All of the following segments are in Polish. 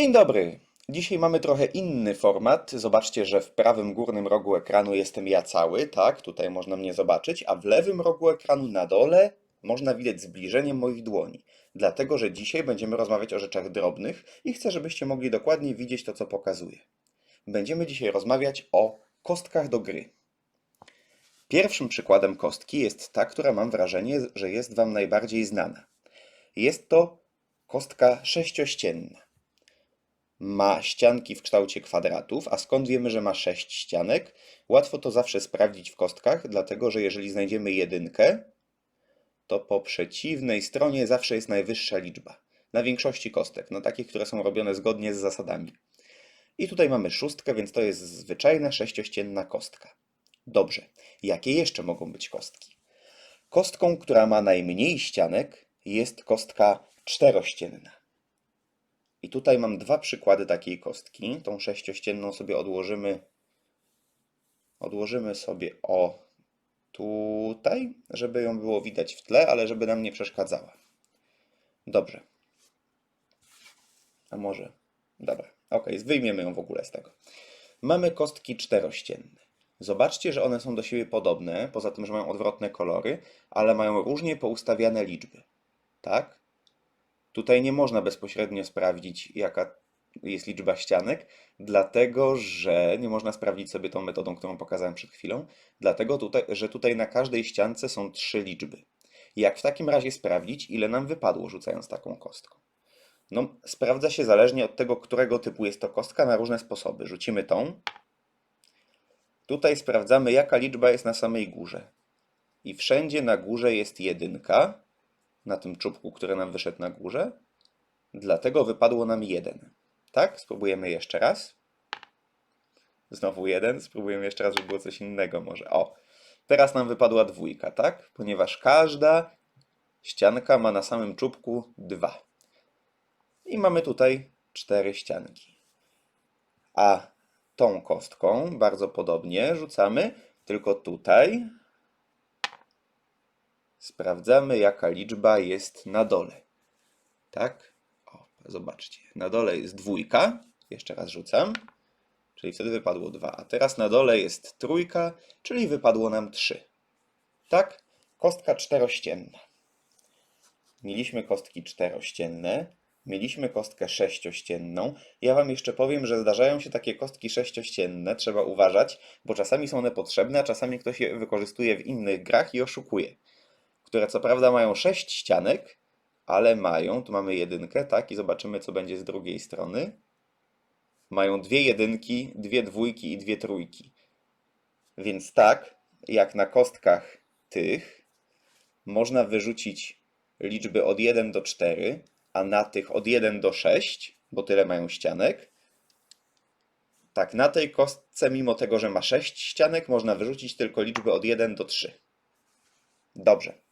Dzień dobry. Dzisiaj mamy trochę inny format. Zobaczcie, że w prawym górnym rogu ekranu jestem ja cały, tak? Tutaj można mnie zobaczyć, a w lewym rogu ekranu na dole można widać zbliżenie moich dłoni. Dlatego, że dzisiaj będziemy rozmawiać o rzeczach drobnych i chcę, żebyście mogli dokładnie widzieć to, co pokazuję. Będziemy dzisiaj rozmawiać o kostkach do gry. Pierwszym przykładem kostki jest ta, która mam wrażenie, że jest Wam najbardziej znana. Jest to kostka sześciościenna ma ścianki w kształcie kwadratów, a skąd wiemy, że ma 6 ścianek? Łatwo to zawsze sprawdzić w kostkach, dlatego że jeżeli znajdziemy jedynkę, to po przeciwnej stronie zawsze jest najwyższa liczba. Na większości kostek, na takich, które są robione zgodnie z zasadami. I tutaj mamy szóstkę, więc to jest zwyczajna sześciościenna kostka. Dobrze, jakie jeszcze mogą być kostki? Kostką, która ma najmniej ścianek, jest kostka czterościenna. I tutaj mam dwa przykłady takiej kostki. Tą sześciościenną sobie odłożymy. Odłożymy sobie o tutaj, żeby ją było widać w tle, ale żeby nam nie przeszkadzała. Dobrze. A może. Dobra, ok, wyjmiemy ją w ogóle z tego. Mamy kostki czterościenne. Zobaczcie, że one są do siebie podobne, poza tym, że mają odwrotne kolory, ale mają różnie poustawiane liczby. Tak? Tutaj nie można bezpośrednio sprawdzić, jaka jest liczba ścianek, dlatego że nie można sprawdzić sobie tą metodą, którą pokazałem przed chwilą, dlatego tutaj, że tutaj na każdej ściance są trzy liczby. Jak w takim razie sprawdzić, ile nam wypadło rzucając taką kostką? No, sprawdza się zależnie od tego, którego typu jest to kostka na różne sposoby. Rzucimy tą. Tutaj sprawdzamy, jaka liczba jest na samej górze. I wszędzie na górze jest jedynka, na tym czubku, który nam wyszedł na górze. Dlatego wypadło nam jeden. Tak? Spróbujemy jeszcze raz. Znowu jeden. Spróbujemy jeszcze raz, żeby było coś innego może. O, teraz nam wypadła dwójka, tak? Ponieważ każda ścianka ma na samym czubku dwa. I mamy tutaj cztery ścianki. A tą kostką bardzo podobnie rzucamy, tylko tutaj sprawdzamy, jaka liczba jest na dole. Tak? O, zobaczcie. Na dole jest dwójka. Jeszcze raz rzucam. Czyli wtedy wypadło dwa. A teraz na dole jest trójka, czyli wypadło nam trzy. Tak? Kostka czterościenna. Mieliśmy kostki czterościenne. Mieliśmy kostkę sześciościenną. Ja Wam jeszcze powiem, że zdarzają się takie kostki sześciościenne, trzeba uważać, bo czasami są one potrzebne, a czasami ktoś je wykorzystuje w innych grach i oszukuje które co prawda mają 6 ścianek, ale mają, tu mamy jedynkę, tak, i zobaczymy, co będzie z drugiej strony. Mają dwie jedynki, dwie dwójki i dwie trójki. Więc tak, jak na kostkach tych, można wyrzucić liczby od 1 do 4, a na tych od 1 do 6, bo tyle mają ścianek. Tak, na tej kostce, mimo tego, że ma 6 ścianek, można wyrzucić tylko liczby od 1 do 3. Dobrze.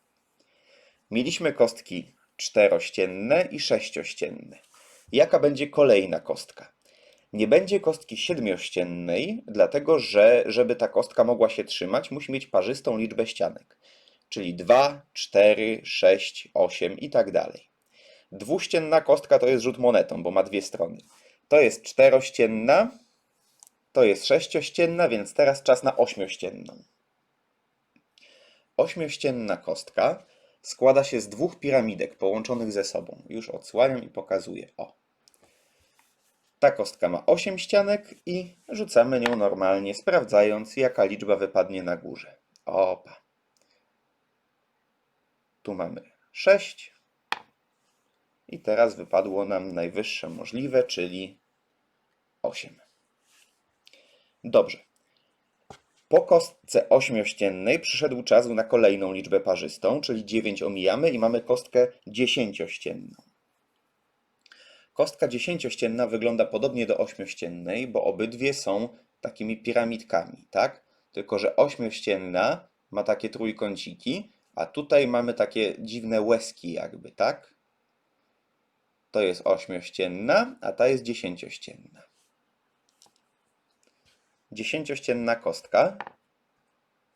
Mieliśmy kostki czterościenne i sześciościenne. Jaka będzie kolejna kostka? Nie będzie kostki siedmiościennej, dlatego że żeby ta kostka mogła się trzymać, musi mieć parzystą liczbę ścianek. Czyli 2, 4, 6, 8 i tak dalej. Dwuścienna kostka to jest rzut monetą, bo ma dwie strony. To jest czterościenna, to jest sześciościenna, więc teraz czas na ośmiościenną. Ośmiościenna kostka składa się z dwóch piramidek połączonych ze sobą. Już odsłaniam i pokazuję. O. Ta kostka ma 8 ścianek i rzucamy nią normalnie, sprawdzając jaka liczba wypadnie na górze. Opa. Tu mamy 6. I teraz wypadło nam najwyższe możliwe, czyli 8. Dobrze. Po kostce ośmiościennej przyszedł czas na kolejną liczbę parzystą, czyli 9 omijamy i mamy kostkę dziesięciościenną. Kostka dziesięciościenna wygląda podobnie do ośmiościennej, bo obydwie są takimi piramidkami, tak? Tylko, że ośmiościenna ma takie trójkąciki, a tutaj mamy takie dziwne łezki jakby, tak? To jest ośmiościenna, a ta jest dziesięciościenna dziesięciościenna kostka.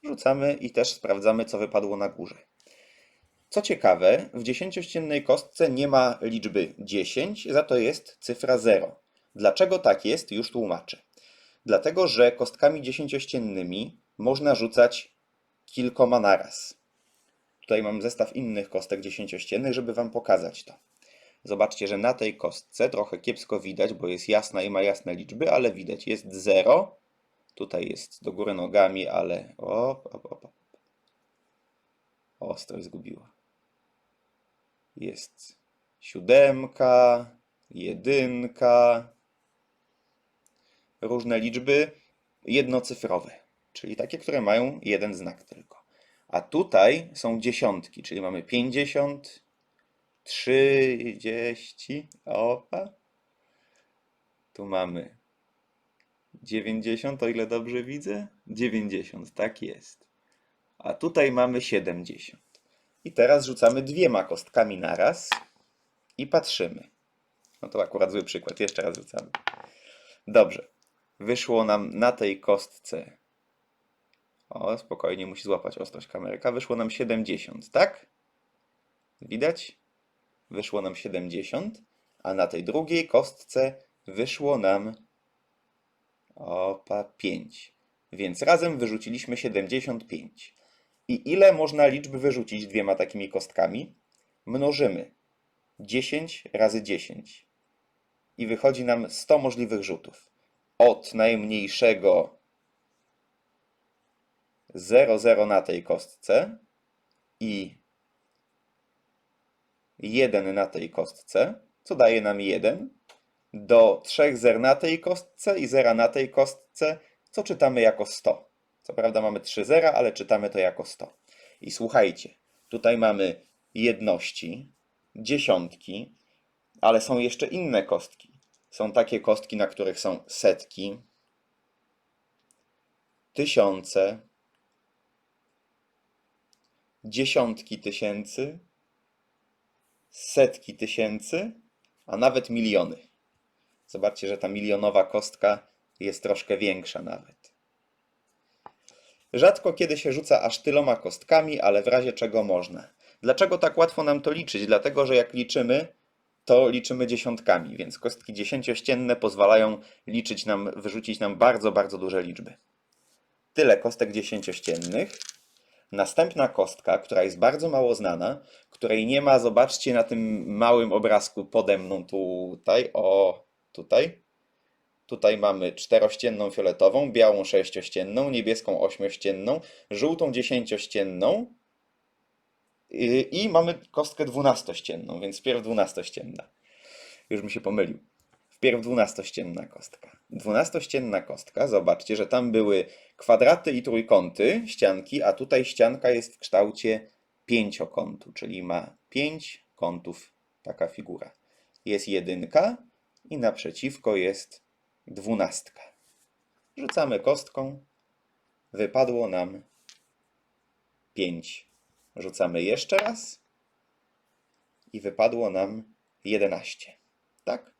Rzucamy i też sprawdzamy, co wypadło na górze. Co ciekawe, w dziesięciościennej kostce nie ma liczby 10, za to jest cyfra 0. Dlaczego tak jest, już tłumaczę. Dlatego, że kostkami dziesięciościennymi można rzucać kilkoma naraz. Tutaj mam zestaw innych kostek dziesięciościennych, żeby Wam pokazać to. Zobaczcie, że na tej kostce trochę kiepsko widać, bo jest jasna i ma jasne liczby, ale widać, jest 0. Tutaj jest do góry nogami, ale op, op, op. Ostrość zgubiła. Jest siódemka, jedynka, różne liczby jednocyfrowe, czyli takie, które mają jeden znak tylko. A tutaj są dziesiątki, czyli mamy 50, 30, opa. Tu mamy 90, o ile dobrze widzę? 90, tak jest. A tutaj mamy 70. I teraz rzucamy dwiema kostkami naraz i patrzymy. No to akurat zły przykład, jeszcze raz rzucamy. Dobrze. Wyszło nam na tej kostce. O, spokojnie, musi złapać ostrość kamerka. Wyszło nam 70, tak? Widać? Wyszło nam 70, a na tej drugiej kostce wyszło nam opa 5. Więc razem wyrzuciliśmy 75. I ile można liczb wyrzucić dwiema takimi kostkami? Mnożymy 10 razy 10. I wychodzi nam 100 możliwych rzutów. Od najmniejszego 0,0 na tej kostce i 1 na tej kostce, co daje nam 1, do 3 zer na tej kostce i 0 na tej kostce, co czytamy jako 100. Co prawda mamy 3 zera, ale czytamy to jako 100. I słuchajcie, tutaj mamy jedności, dziesiątki, ale są jeszcze inne kostki. Są takie kostki, na których są setki, tysiące, dziesiątki tysięcy, setki tysięcy, a nawet miliony. Zobaczcie, że ta milionowa kostka jest troszkę większa nawet. Rzadko kiedy się rzuca aż tyloma kostkami, ale w razie czego można. Dlaczego tak łatwo nam to liczyć? Dlatego, że jak liczymy, to liczymy dziesiątkami, więc kostki dziesięciościenne pozwalają liczyć nam, wyrzucić nam bardzo, bardzo duże liczby. Tyle kostek dziesięciościennych. Następna kostka, która jest bardzo mało znana, której nie ma, zobaczcie na tym małym obrazku pode mną tutaj, o tutaj. Tutaj mamy czterościenną fioletową, białą sześciościenną, niebieską ośmiościenną, żółtą dziesięciościenną i, i mamy kostkę dwunastościenną, więc wpierw dwunastościenna. Już mi się pomylił. Wpierw dwunastościenna kostka. Dwunastościenna kostka, zobaczcie, że tam były kwadraty i trójkąty ścianki, a tutaj ścianka jest w kształcie pięciokątu, czyli ma pięć kątów taka figura. Jest jedynka i naprzeciwko jest dwunastka. Rzucamy kostką. Wypadło nam 5. Rzucamy jeszcze raz. I wypadło nam 11. Tak?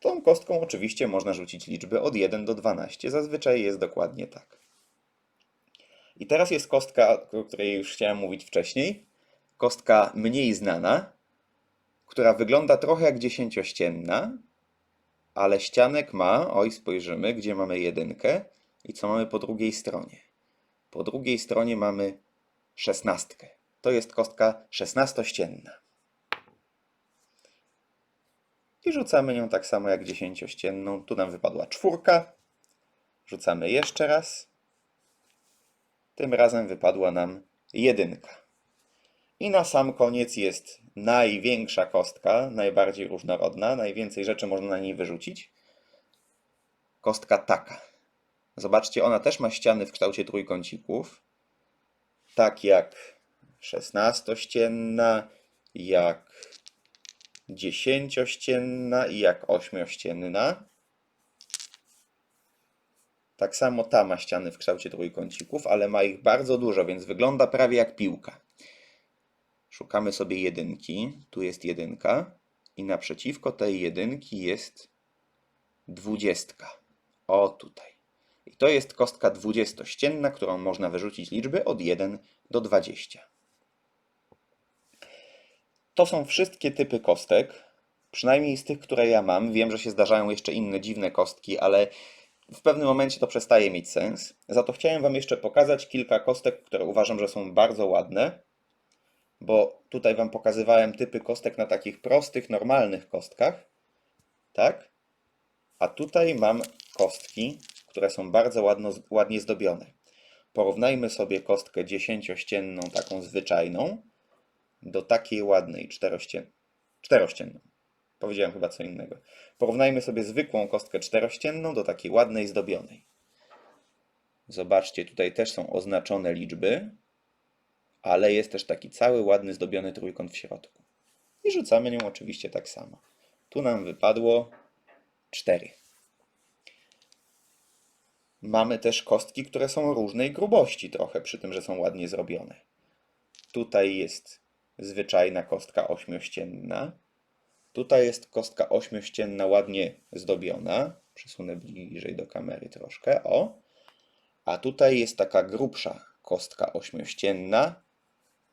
Tą kostką oczywiście można rzucić liczby od 1 do 12. Zazwyczaj jest dokładnie tak. I teraz jest kostka, o której już chciałem mówić wcześniej. Kostka mniej znana, która wygląda trochę jak dziesięciościenna, ale ścianek ma, oj spojrzymy, gdzie mamy jedynkę i co mamy po drugiej stronie. Po drugiej stronie mamy szesnastkę. To jest kostka szesnastościenna. I rzucamy nią tak samo jak dziesięciościenną. Tu nam wypadła czwórka. Rzucamy jeszcze raz. Tym razem wypadła nam jedynka. I na sam koniec jest największa kostka, najbardziej różnorodna, najwięcej rzeczy można na niej wyrzucić. Kostka taka. Zobaczcie, ona też ma ściany w kształcie trójkącików. Tak jak szesnastościenna, jak dziesięciościenna i jak ośmiościenna. Tak samo ta ma ściany w kształcie trójkącików, ale ma ich bardzo dużo, więc wygląda prawie jak piłka. Szukamy sobie jedynki. Tu jest jedynka. I naprzeciwko tej jedynki jest dwudziestka. O tutaj. I to jest kostka dwudziestościenna, którą można wyrzucić liczby od 1 do 20. To są wszystkie typy kostek. Przynajmniej z tych, które ja mam. Wiem, że się zdarzają jeszcze inne dziwne kostki, ale w pewnym momencie to przestaje mieć sens. Za to chciałem Wam jeszcze pokazać kilka kostek, które uważam, że są bardzo ładne, bo tutaj Wam pokazywałem typy kostek na takich prostych, normalnych kostkach, tak? A tutaj mam kostki, które są bardzo ładno, ładnie zdobione. Porównajmy sobie kostkę dziesięciościenną, taką zwyczajną, do takiej ładnej czterościen... czterościenną. Powiedziałem chyba co innego. Porównajmy sobie zwykłą kostkę czterościenną do takiej ładnej, zdobionej. Zobaczcie, tutaj też są oznaczone liczby, ale jest też taki cały ładny, zdobiony trójkąt w środku. I rzucamy nią oczywiście tak samo. Tu nam wypadło 4. Mamy też kostki, które są różnej grubości trochę, przy tym, że są ładnie zrobione. Tutaj jest zwyczajna kostka ośmiościenna. Tutaj jest kostka ośmiościenna, ładnie zdobiona. Przesunę bliżej do kamery troszkę. O. A tutaj jest taka grubsza kostka ośmiościenna,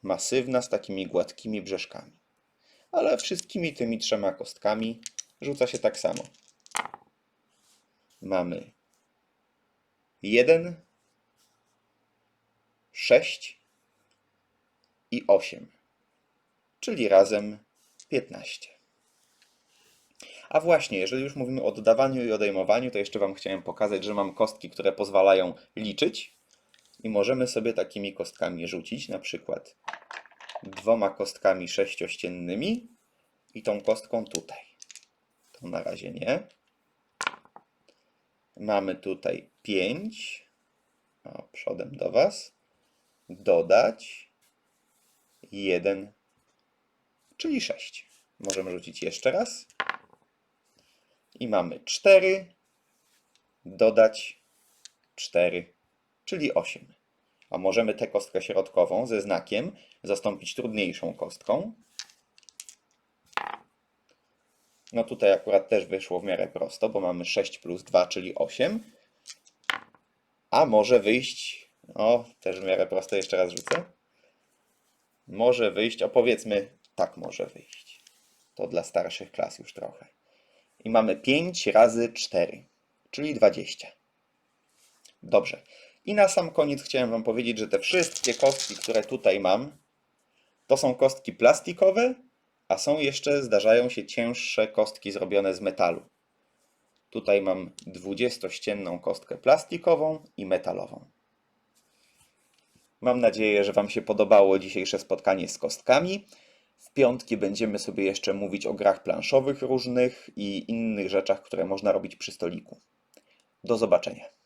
masywna, z takimi gładkimi brzeszkami. Ale wszystkimi tymi trzema kostkami rzuca się tak samo. Mamy 1, 6 i 8, czyli razem 15. A właśnie, jeżeli już mówimy o dodawaniu i odejmowaniu, to jeszcze Wam chciałem pokazać, że mam kostki, które pozwalają liczyć i możemy sobie takimi kostkami rzucić, na przykład dwoma kostkami sześciościennymi i tą kostką tutaj. To na razie nie. Mamy tutaj 5. O, przodem do Was. Dodać 1, czyli 6. Możemy rzucić jeszcze raz. I mamy 4. Dodać 4, czyli 8. A możemy tę kostkę środkową ze znakiem zastąpić trudniejszą kostką. No tutaj akurat też wyszło w miarę prosto, bo mamy 6 plus 2, czyli 8. A może wyjść, o, też w miarę prosto, jeszcze raz rzucę. Może wyjść, opowiedzmy, tak może wyjść. To dla starszych klas już trochę. I mamy 5 razy 4, czyli 20. Dobrze. I na sam koniec chciałem Wam powiedzieć, że te wszystkie kostki, które tutaj mam, to są kostki plastikowe, a są jeszcze, zdarzają się cięższe kostki zrobione z metalu. Tutaj mam 20-ścienną kostkę plastikową i metalową. Mam nadzieję, że Wam się podobało dzisiejsze spotkanie z kostkami. W piątki będziemy sobie jeszcze mówić o grach planszowych różnych i innych rzeczach, które można robić przy stoliku. Do zobaczenia.